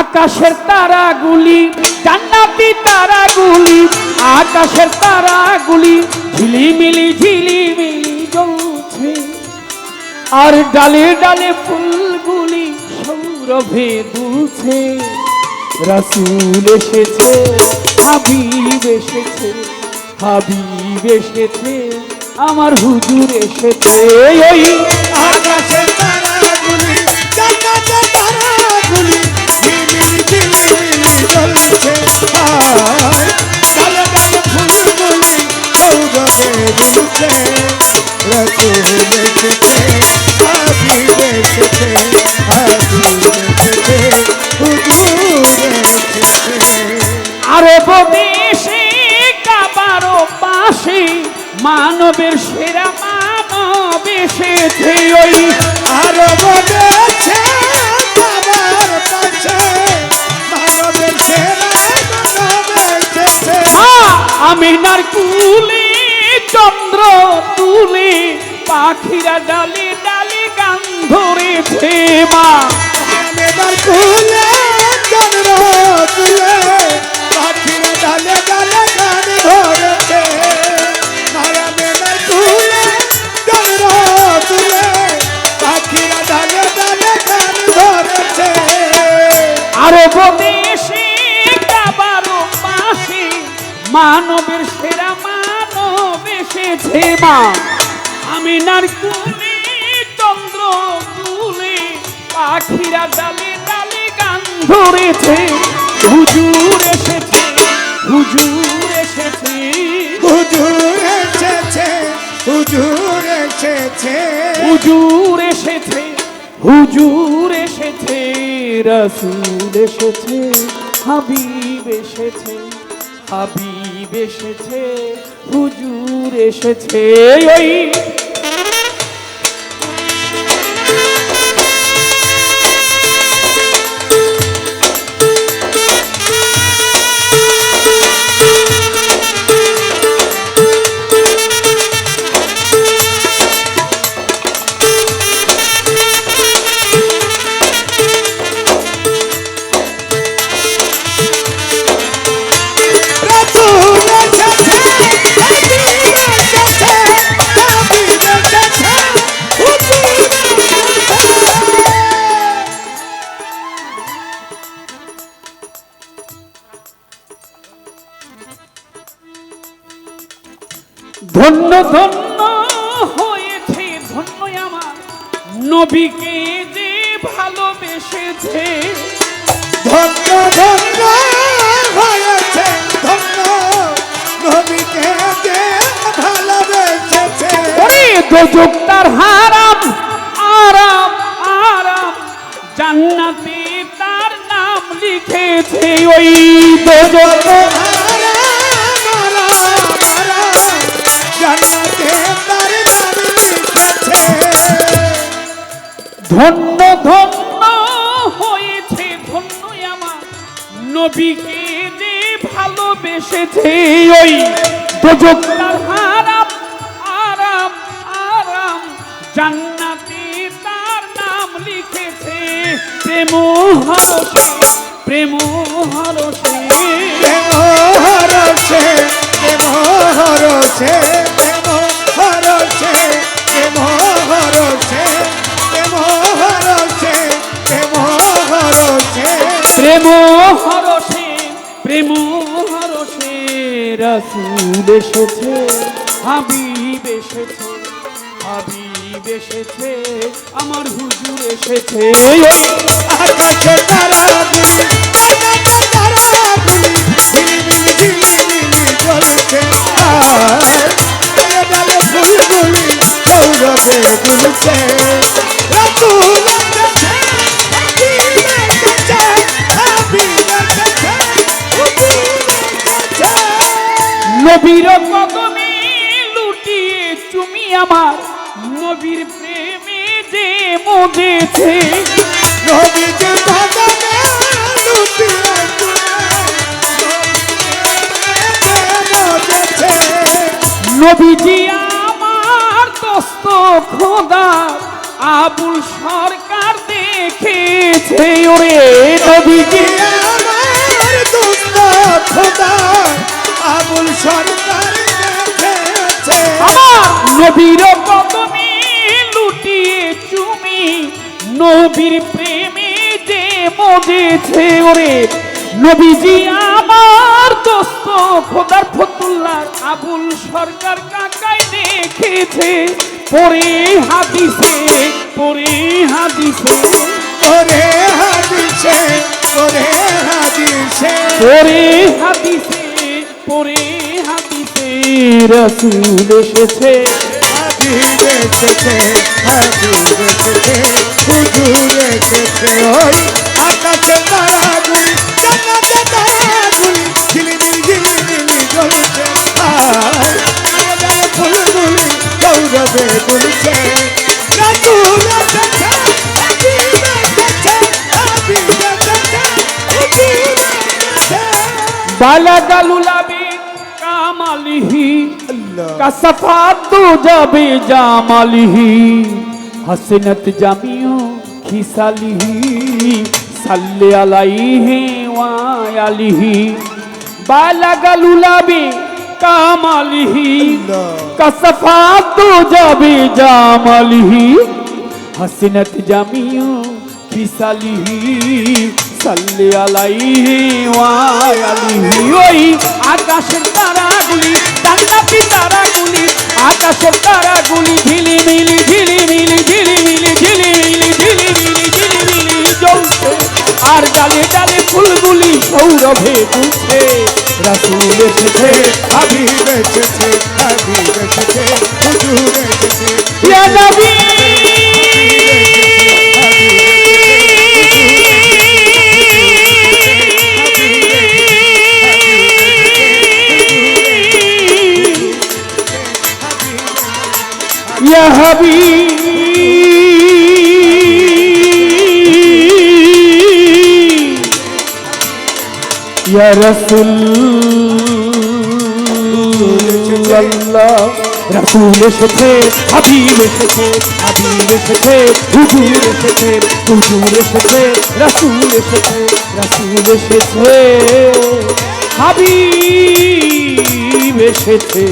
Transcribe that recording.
আকাশের তারাগুলি, জান্নাতি তারাগুলি, আকাশের তারাগুলি ঝিলিমিলি ঝিলিমিলি জ্বলছে। আর ডালে ডালে ফুলগুলি সৌরভে দুলছে। রাসুল এসেছে, হাবিব এসেছে হাবিব এসেছে, আমার হুজুর এসেছে। ওই সৌরভে দুলছে রসুল পাশে মানবের সেরা ওই আরও কাছে মানবের সেরা মানব কুলে চন্দ্র তুলে পাখিরা ডালে ডালে গান ধরেছে মা চন্দ্র তুলে পাখিরা ডালে ডালে গান ধরেছে পাশে মানবের এসেছে মা। আমিনার কুলে চন্দ্র তুলে পাখিরা ডালে ডালে গান ধরেছে। হুজুর এসেছে হুজুর এসেছে। হুজুর এসেছে হুজুর এসেছে। হুজুর এসেছে হুজুর এসেছে রসুল এসেছে হাবিব এসেছে হাবিব এসেছে হুজুর এসেছে। ওই ধন্য হয়েছে ধন্য আমার নবীকে যে ভালোবেসেছে। ধন্য ধন্য হয়েছে ধন্য নবীকে যে ভালোবেসেছে। ওরে দোজক তার হারাম আরাম আরাম। জান্নাতে তার নাম লিখেছে ওই দোজক ধন্য ধন্য হয়েছে ধন্য আমার নবীকে যে ভালোবেসেছে। ওই দোজক হারাম আরাম আরাম জান্নাতে তার নাম লিখেছে প্রেম হরসে প্রেম হরসে প্রেম হরছে প্রেম হরছে রসুল এসেছে। হাবিব এসেছে হাবিব এসেছে আমার হুজুর এসেছে। আকাশে ঝিলিমিলি জ্বলছে আর ডালে ডালে ফুলগুলি সৌরভে দুলছে নবীর কদমে লুটিয়ে তুমি আমার নবীর প্রেমে যে মজেছে নবীজি কদমে লুটিয়ে নবীজি আমার দোস্ত খোদা আবুল সরকার দেখেছে। ওরে নবীজি নবীর কদমে লুটিয়ে চুমি নবীর প্রেমে যে মজেছে ওরে। নবীজি আমার দোস্ত খোদার ফতুল্লাহ আবুল সরকার কাকাই দেখেছে। পরে হাদিসে পরে হাদিসে ওরে হাদিসে পরে হাদিসে। পরে হাদিসে রসুল এসেছে হাবিব এসেছে হাবিব এসেছে হুজুর এসেছে ওই আকাশে তারাগুলি জান্নাতে তারাগুলি ঝিলিমিলি ঝিলিমিলি জ্বলছে আর আলাদা ফুলগুলি গৌরবে দুলছে রাসূল এসেছে। হাবিব এসেছে হাবিব এসেছে হুজুর এসেছে বালাগালুলাবি কামালিহি আল্লাহ। কাসাফাত যাবে জামালিহি হাসনাত জামিও খিসালিহি সাল্লি আলাইহি ওয়া আলিহি বালাগালুলাবি কামালিহি কাসাফাত যাবে জামালিহি হাসনাত জামিও খিসালিহি সাল্লি আলাইহি ওয়া আলিহি। ওই আকাশের তারাগুলি জান্নাতি তারাগুলি আকাশের তারাগুলি ঝিলিমিলি ঝিলিমিলি ঝিলিমিলি ঝিলিমিলি ঝিলিমিলি ঝিলিমিলি জ্বলছে। আর ডালে ডালে ফুলগুলি সৌরভে তুলছে রাসূল এসেছে হাবিব এসেছে হাবিব এসেছে হুজুর এসেছে। ইয়া নবী! ইয়া হাবি ইয়া রসুল আল্লাহ। রসুল এসেছে, হাবিব এসেছে হাবিব এসেছে, হুজুর এসেছে হুজুর এসেছে, রসুল এসেছে রসুল এসেছে। হাবিব এসেছে।